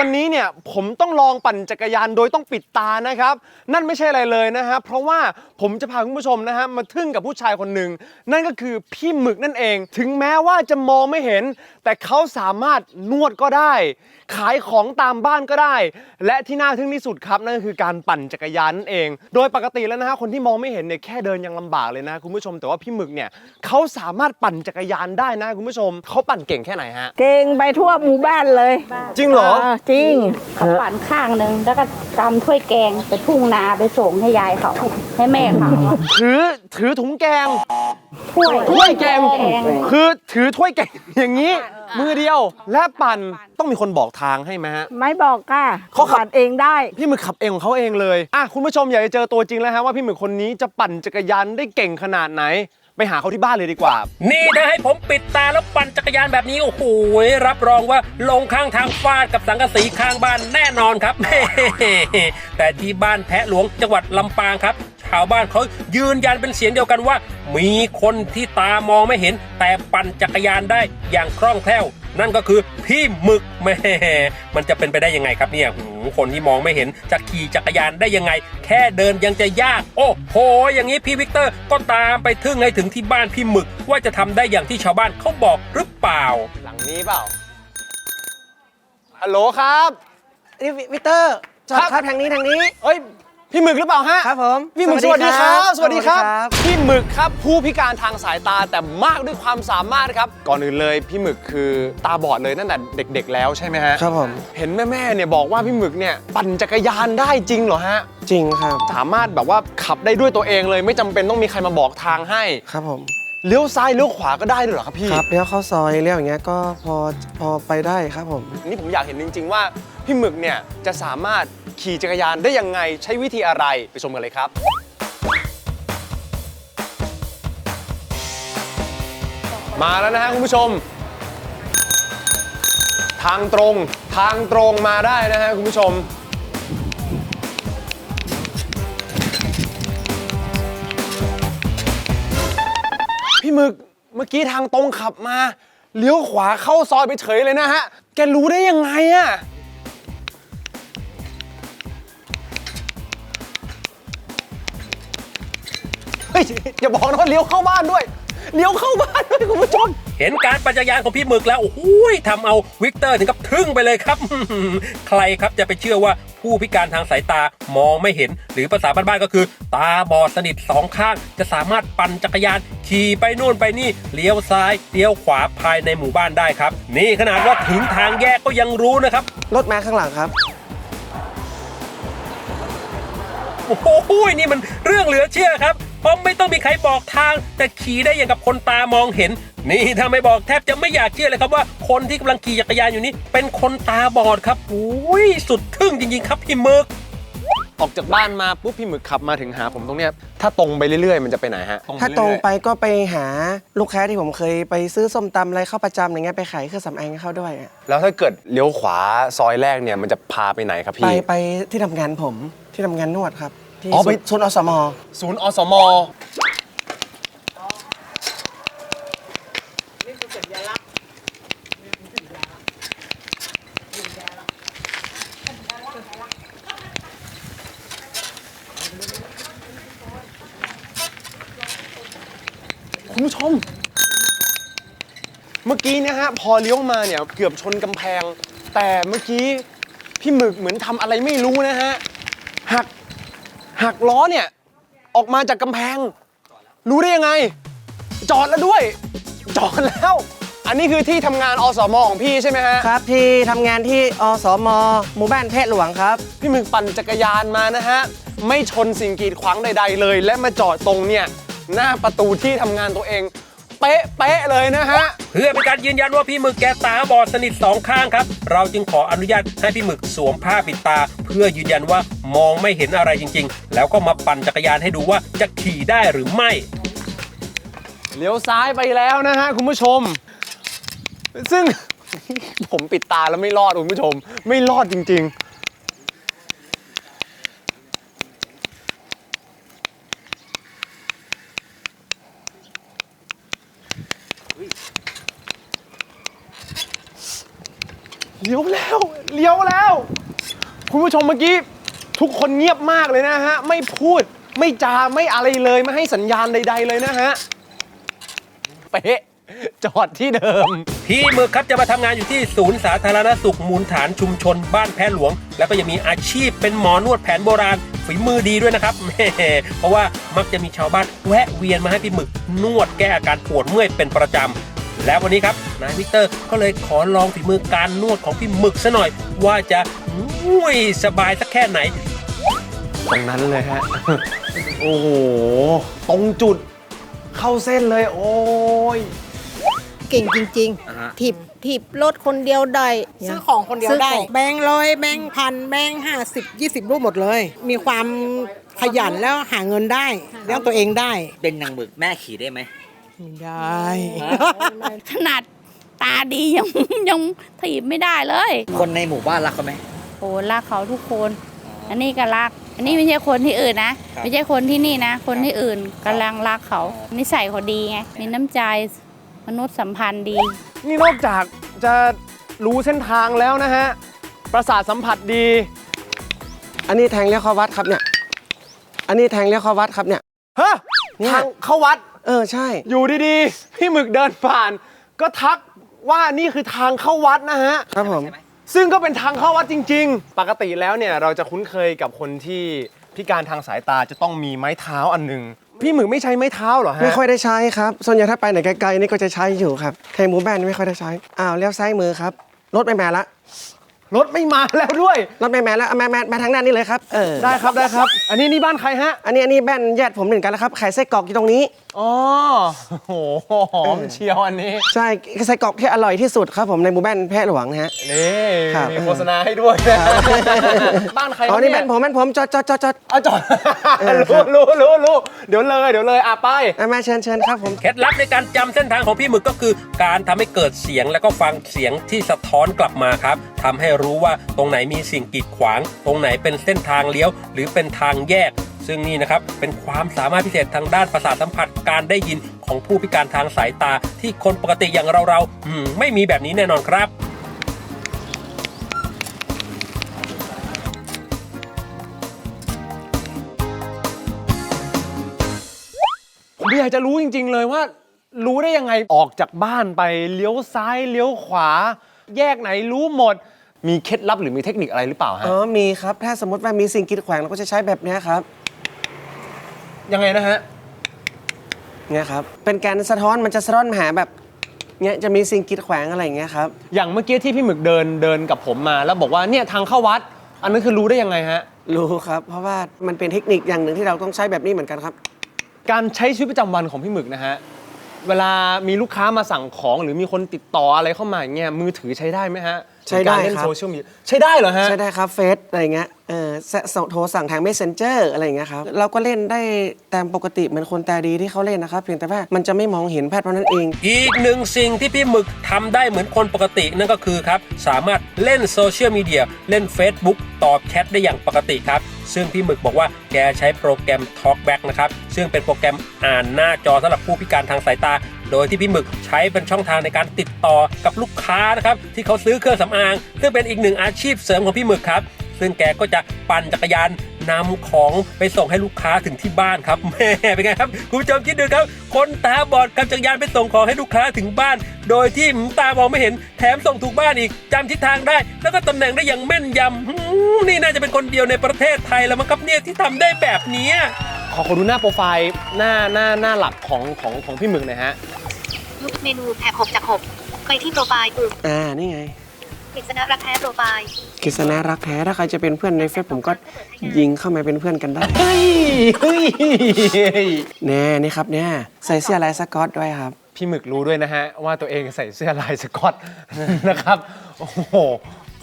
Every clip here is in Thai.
วันนี้เนี่ยผมต้องลองปั่นจักรยานโดยต้องปิดตานะครับ นั่นไม่ใช่อะไรเลยนะฮะเพราะว่าผมจะพาคุณผู้ชมนะฮะมาทึ่งกับผู้ชายคนหนึ่งนั่นก็คือพี่หมึกนั่นเอง ถึงแม้ว่าจะมองไม่เห็น แต่เขาสามารถนวดก็ได้ ขายของตามบ้านก็ได้ และที่น่าทึ่งที่สุดครับนั่นก็คือการปั่นจักรยานนั่นเอง โดยปกติแล้วนะฮะคนที่มองไม่เห็นเนี่ยแค่เดินยังลำบากเลยนะคุณผู้ชม แต่ว่าพี่หมึกเนี่ยเขาสามารถปั่นจักรยานได้นะคุณผู้ชมเขาปั่นเก่งแค่ไหนฮะ เก่งไปทั่วหมู่บ้านเลยจริงเหรอจริงเขาปั่นข้างหนึ่งแล้วก็ตำถ้วยแกงไปทุ่งนาไปส่งให้ยายเขาให้แม่เขาถือถือถุงแกงถ้วยถ้วยแกงแกง คือถือถ้วยแกงอย่างนี้ มือเดียวและปั่นต้องมีคนบอกทางให้ไหมฮะไม่บอกค่ะเขาขับปั่นเองได้ พี่หมึกขับเองของเขาเองเลยอะคุณผู้ชมอยากจะเจอตัวจริงแล้วฮะว่าพี่หมึกคนนี้จะปั่นจักรยานได้เก่งขนาดไหน ไปหาเขาที่บ้านเลยดีกว่า นี่ถ้าให้ผมปิดตาแล้วปั่นจักรยานแบบนี้ โอ้โห รับรองว่าลงข้างทางฟาดกับสังกะสีข้างบ้านแน่นอนครับ แต่ที่บ้านแพะหลวงจังหวัดลำปางครับชาวบ้านเขายืนยันเป็นเสียงเดียวกันว่า มีคนที่ตามองไม่เห็น แต่ปั่นจักรยานได้อย่างคล่องแคล่ว นั่นก็คือพี่หมึกแหม่มันจะเป็นไปได้ยังไงครับเนี่ยหูคนที่มองไม่เห็นจะขี่จักรยานได้ยังไง แค่เดินยังจะยาก โอ้โห อย่างนี้พี่วิกเตอร์ก็ตามไปทึ่งให้ถึงที่บ้านพี่หมึก ว่าจะทำได้อย่างที่ชาวบ้านเขาบอกหรือเปล่า หลังนี้เปล่าฮัลโหลครับนี่วิกเตอร์จอดครับครับทางนี้ทางนี้เอ้ย พี่หมึกหรือเปล่าฮะครับผมพี่หมึกสวัสดีครับสสวัวัสสดีดีคครัรับบพี่หมึกครับผู้พิการทางสายตาแต่มากด้วยความสามารถครับ ก่อนอื่นเลยพี่หมึกคือตาบอดเลยตั้งแต่เด็ก ๆ แล้วใช่ไหมฮะครับผมเห็นแม่ๆเนี่ยบอกว่าพี่หมึกเนี่ยปั่นจักรยานได้จริงเหรอฮะจริงครับ สามารถแบบว่าขับได้ด้วยตัวเองเลยไม่จำเป็นต้องมีใครมาบอกทางให้ครับผม เลี้ยวซ้ายเลี้ยวขวาก็ได้ด้วยเหรอครับพี่ครับเลี้ยวเข้าซอยเลี้ยวอย่างเงี้ยก็พอพอไปได้ครับผม นี่ผมอยากเห็นจริง ๆ ว่าพี่หมึกเนี่ยจะสามารถขี่จักรยานได้ยังไงใช้วิธีอะไรไปชมกันเลยครับ มาแล้วนะฮะคุณผู้ชม ทางตรงทางตรงมาได้นะฮะคุณผู้ชม พี่หมึกเมื่อกี้ทางตรงขับมาเลี้ยวขวาเข้าซอยไปเฉยเลยนะฮะ แกรู้ได้ยังไงอะเฮ้ยอย่าบอกนะว่าเลี้ยวเข้าบ้านด้วย เลี้ยวเข้าบ้านด้วยคุณผู้ชม เห็นการปั่นจัยานของพี่หมึกแล้ว โอ้โหทำเอาวิกเตอร์ถึงกับทึ่งไปเลยครับ ใครครับจะไปเชื่อว่า ผู้พิการทางสายตามองไม่เห็น หรือภาษาบ้านๆก็คือ ตาบอดสนิทสองข้าง จะสามารถปั่นจักรยาน ขี่ไปนู่นไปนี่เลี้ยวซ้ายเลี้ยวขวาภายในหมู่บ้านได้ครับ นี่ขนาดว่าถึงทางแยกก็ยังรู้นะครับ รถมาข้างหลังครับ โอ้โหนี่มันเรื่องเหลือเชื่อครับ เพราะไม่ต้องมีใครบอกทาง แต่ขี่ได้อย่างกับคนตามองเห็น นี่ถ้าไม่บอกแทบจะไม่อยากเชื่อเลยครับว่าคนที่กำลังขี่จักรยานอยู่นี้ เป็นคนตาบอดครับโอ้ยสุดทึ่งจริงๆครับพี่หมึกออกจากบ้านมาปุ๊บพี่หมึกขับมาถึงหาผมตรงเนี้ยถ้าตรงไปเรื่อยๆ มันจะไปไหนฮะถ้าตรงเอยๆไปก็ไปหาลูกค้าที่ผมเคยไปซื้อส้มตำอะไรเข้าประจำอย่างเงี้ยไปขายเครื่องสำอางให้เขาด้วยอะแล้วถ้าเกิดเลี้ยวขวาซอยแรกเนี่ยมันจะพาไปไหนครับไปพี่ไปที่ทำงานผมที่ทำงานนวดครับที่ อ๋อไปศูนย์อสมศูนย์อสมคุณผู้ชม เมื่อกี้เนะฮะ พอเลี้ยวมาเนี่ย เกือบชนกำแพง แต่เมื่อกี้ พี่หมึกเหมือนทำอะไรไม่รู้นะฮะ หัก หักล้อเนี่ย ออกมาจากกำแพง รู้ได้ยังไง จอดแล้วด้วย จอดแล้ว อันนี้คือที่ทำงานอสมของพี่ใช่ไหมฮะ ครับที่ทำงานที่อสมหมู่บ้านแพะหลวงครับ พี่หมึกปั่นจักรยานมานะฮะ ไม่ชนสิ่งกีดขวางใด ๆ เลย และมาจอดตรงเนี่ยหน้าประตูที่ทำงานตัวเอง เป๊ะเป๊ะเลยนะฮะ เพื่อเป็นการยืนยันว่าพี่หมึกแกตาบอดสนิทสองข้างครับ เราจึงขออนุญาตให้พี่หมึกสวมผ้าปิดตา เพื่อยืนยันว่ามองไม่เห็นอะไรจริง ๆ แล้วก็มาปั่นจักรยานให้ดูว่าจะขี่ได้หรือไม่ เลี้ยวซ้ายไปแล้วนะฮะคุณผู้ชม ซึ่ง ผมปิดตาแล้วไม่รอดคุณผู้ชม ไม่รอดจริง ๆ ลี้ยวแล้วเลี้ยวแล้ว คุณผู้ชมเมื่อกี้ ทุกคนเงียบมากเลยนะฮะ ไม่พูดไม่จาไม่อะไรเลยไม่ให้สัญญาณใด ๆ เลยนะฮะเป๊ะจอดที่เดิม พี่หมึกครับจะมาทำงานอยู่ที่ศูนย์สาธารณสุขมูลฐานชุมชนบ้านแพ้หลวง แล้วก็ยังมีอาชีพเป็นหมอนวดแผนโบราณฝีมือดีด้วยนะครับแหมเพราะว่ามักจะมีชาวบ้านแวะเวียนมาให้พี่หมึกนวดแก้อาการปวดเมื่อยเป็นประจำ และวันนี้ครับนายวิกเตอร์ก็เลยขอลองฝีมือการนวดของพี่หมึกซะหน่อย ว่าจะอุ้ยสบายสักแค่ไหน ตรงนั้นเลยฮะ โอ้โห ตรงจุดเข้าเส้นเลย โอ้ย เก่งจริงๆถีบถีบรถคนเดียวได้ซื้อของคนเดียวซื้อได้ ของแบงค์ร้อยแบงค์พันแบงค์ห้าสิบยี่สิบรูปหมดเลย มีความขยันแล้วหาเงินได้เลี้ยงตัวเองได้ เป็นนางหมึกแม่ขี่ได้ไหม ไม่ได้ ขนาดตาดียังยังถีบไม่ได้เลย คนในหมู่บ้านรักเขาไหมโอ้รักเขาทุกคน อันนี้ก็รัก อันนี้ไม่ใช่คนที่อื่นนะครับไม่ใช่คนที่นี่นะ คนที่อื่นกำลังรักเขานิสัยเขาดีไงมีน้ำใจมนุษยสัมพันธ์ดี นี่นอกจากจะรู้เส้นทางแล้วนะฮะ ประสาทสัมผัสดี อันนี้แทงเลี้ยวเข้าวัดครับเนี่ย อันนี้แทงเลี้ยวเข้าวัดครับเนี่ยฮะเนี่ยทางเข้าวัด เออใช่ อยู่ดีๆ พี่หมึกเดินผ่าน ก็ทักว่านี่คือทางเข้าวัดนะฮะ ครับผม ซึ่งก็เป็นทางเข้าวัดจริง ๆ ปกติแล้วเนี่ยเราจะคุ้นเคยกับคนที่พิการทางสายตาจะต้องมีไม้เท้าอันหนึ่งพี่หมึกไม่ใช้ไม้เท้าเหรอฮะ ไม่ค่อยได้ใช้ครับ ส่วนใหญ่ถ้าไปไหนไกลๆนี่ก็จะใช้อยู่ครับแทงหมู่บ้านนี่ไม่ค่อยได้ใช้ อ้าวเลี้ยวซ้ายมือครับ รถไม่มาละ รถไม่มาแล้วด้วย รถไม่มาแล้วเอามามามาทางหน้านี่เลยครับ เออ ได้ครับได้ครับ อันนี้นี่บ้านใครฮะ อันนี้อันนี้แบนญาติผมเหมือนกันแล้วครับ ขายไส้กรอกอยู่ตรงนี้อ๋อโอ้โหหอมเชียวอันนี้ ใช่ไส้กรอกที่อร่อยที่สุดครับผมในหมู่บ้านแพร่หลวงนะฮะ นี่ครับ มีโฆษณาให้ด้วยนะบ้านใครอ๋อครับนี่เยแบนผมแบนผมจอดจอดจอดจอดเอาจอดเออครัรู้บ รู้รู้รู้เดี๋ยวเลยเดี๋ยวเลยอะไป อะมาเชิญเชิญครับผม เคล็ดลับในการจำเส้นทางของพี่หมึกก็คือ การทำให้เกิดเสียงแล้วก็ฟังเสียงที่สะท้อนกลับมาครับทำให้รู้ว่าตรงไหนมีสิ่งกีดขวาง ตรงไหนเป็นเส้นทางเลี้ยว หรือเป็นทางแยก ซึ่งนี่นะครับเป็นความสามารถพิเศษทางด้านประสาทสัมผัสการได้ยินของผู้พิการทางสายตาที่คนปกติอย่างเราเราๆอืมไม่มีแบบนี้แน่นอนครับผมอยากจะรู้จริง ๆ เลยว่า รู้ได้ยังไงออกจากบ้านไปเลี้ยวซ้ายเลี้ยวขวา แยกไหนรู้หมด มีเคล็ดลับหรือมีเทคนิคอะไรหรือเปล่าฮะ อ๋อมีครับ ถ้าสมมติว่ามีสิ่งกีดขวางเราก็จะใช้แบบเนี้ยครับ ยังไงนะฮะ เนี่ยครับ เป็นการสะท้อนมันจะสะท้อนหาแบบเนี่ยจะมีสิ่งกีดขวางอะไรอย่างเงี้ยครับ อย่างเมื่อกี้ที่พี่หมึกเดินเดินกับผมมา แล้วบอกว่าเนี่ยทางเข้าวัด อันนั้นคือรู้ได้ยังไงฮะ รู้ครับ เพราะว่ามันเป็นเทคนิคอย่างหนึ่งที่เราต้องใช้แบบนี้เหมือนกันครับ การใช้ชีวิตประจำวันของพี่หมึกนะฮะ เวลามีลูกค้ามาสั่งของหรือมีคนติดต่ออะไรเข้ามาอย่างเงี้ยมือถือใช้ได้ไหมฮะ ใช้ได้การเล่นครับ โซเชียลมีเดียใช้ได้เหรอฮะ ใช้ได้ครับเฟซอะไรเงี้ยเออสสโทรสั่งทาง messenger อะไรอย่างเงี้ยครับเราก็เล่นได้ตามปกติเหมือนคนตาดีที่เขาเล่นนะครับเพียงแต่ว่ามันจะไม่มองเห็นแพทย์เพราะนั้นเอง อีกหนึ่งสิ่งที่พี่หมึกทำได้เหมือนคนปกตินั่นก็คือครับ สามารถเล่นโซเชียลมีเดียเล่น Facebook ตอบแชทได้อย่างปกติครับ ซึ่งพี่หมึกบอกว่าแกใช้โปรแกรม Talkback นะครับ ซึ่งเป็นโปรแกรมอ่านหน้าจอสำหรับผู้พิการทางสายตา โดยที่พี่หมึกใช้เป็นช่องทางในการติดต่อกับลูกค้านะครับที่เขาซื้อเครื่องสำอาง ซึ่งเป็นอีกหนึ่งอาชีพเสริมของพี่หมึกครับซึ่งแกก็จะปั่นจักรยานนำของไปส่งให้ลูกค้าถึงที่บ้านครับแม่เป็นไงครับคุณผู้ชมคิดดูครับ คนตาบอดขับจักรยานไปส่งของให้ลูกค้าถึงบ้าน โดยที่หืมตามองไม่เห็นแถมส่งถูกบ้านอีกจำทิศทางได้ แล้วก็ตำแหน่งได้อย่างแม่นยำนี่น่าจะเป็นคนเดียวในประเทศไทยแล้วมั้งครับเนี่ยที่ทำได้แบบนี้ขอขอดูหน้าโปรไฟล์หน้าหน้าหน้าหลักของของของพี่หมึกหน่อยฮะ เมนูแถบ6จาก 6 ไปที่โปรไฟล์ปุ่มอ่า นี่ไงกฤษณะรักแท้โปรไฟล์กฤษณะรักแท้ถ้าใครจะเป็นเพื่อนในเฟซผมก็ยิงเข้ามาเป็นเพื่อนกันได้ เฮ้ยเฮ้ยแน่นี่ครับเนี่ยใส่เสื้อลายสก๊อตด้วยครับ พี่หมึกรู้ด้วยนะฮะ ว่าตัวเองใส่เสื้อลายสก๊อตนะครับ โอ้โห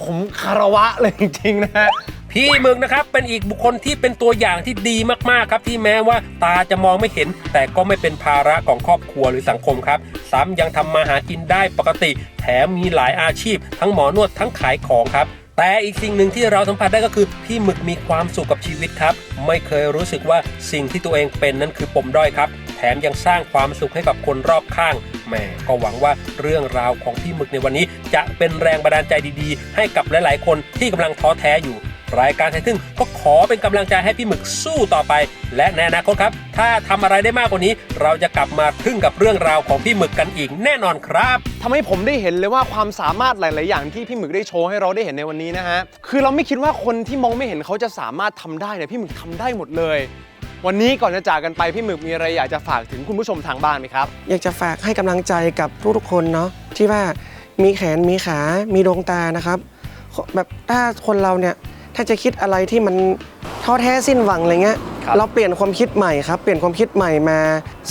ผมคารวะเลยจริงๆนะฮะ พี่มึกนะครับเป็นอีกบุคคลที่เป็นตัวอย่างที่ดีมากๆครับ ที่แม้ว่าตาจะมองไม่เห็น แต่ก็ไม่เป็นภาระของครอบครัวหรือสังคมครับ ซ้ำยังทำมาหากินได้ปกติ แถมมีหลายอาชีพ ทั้งหมอนวดทั้งขายของครับแต่อีกสิ่งหนึ่งที่เราสัมผัสได้ก็คือ พี่หมึกมีความสุขกับชีวิตครับ ไม่เคยรู้สึกว่าสิ่งที่ตัวเองเป็นนั้นคือปมด้อยครับ แถมยังสร้างความสุขให้กับคนรอบข้างแหมก็หวังว่าเรื่องราวของพี่หมึกในวันนี้ จะเป็นแรงบันดาลใจดีๆ ให้กับหลายๆ คนที่กำลังท้อแท้อยู่ รายการไทยทึ่งก็ขอเป็นกำลังใจให้พี่หมึกสู้ต่อไป และในอนาคตครับ ถ้าทำอะไรได้มากกว่านี้ เราจะกลับมาทึ่งกับเรื่องราวของพี่หมึกกันอีกแน่นอนครับทำให้ผมได้เห็นเลยว่าความสามารถหลาย ๆ อย่างที่พี่หมึกได้โชว์ให้เราได้เห็นในวันนี้นะฮะคือเราไม่คิดว่าคนที่มองไม่เห็นเขาจะสามารถทำได้เนี่ยพี่หมึกทำได้หมดเลยวันนี้ก่อนจะจากกันไปพี่หมึกมีอะไรอยากจะฝากถึงคุณผู้ชมทางบ้านไหมครับ อยากจะฝากให้กำลังใจกับทุกๆคนเนาะที่ว่ามีแขนมีขา มีดวงตานะครับ แบบถ้าคนเราเนี่ย ถ้าจะคิดอะไรที่มันท้อแท้สิ้นหวังอะไรเงี้ยครับ เราเปลี่ยนความคิดใหม่ครับเปลี่ยนความคิดใหม่มา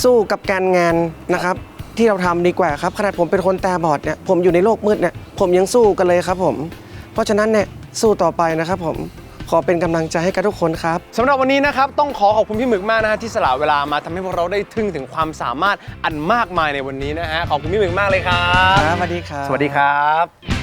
สู้กับการงานนะครับ ที่เราทำดีกว่าครับขนาดผมเป็นคนตาบอดเนี่ยผมอยู่ในโลกมืดเนี่ยผมยังสู้กันเลยครับผม เพราะฉะนั้นเนี่ยสู้ต่อไปนะครับผมขอเป็นกำลังใจให้กับทุกคนครับ สำหรับวันนี้นะครับ ต้องขอขอบคุณพี่หมึกมากนะฮะที่สละเวลามาทำให้พวกเราได้ทึ่งถึงความสามารถอันมากมายในวันนี้นะฮะขอบคุณพี่หมึกมากเลยครับ ครับสวัสดีครับ สวัสดีครับ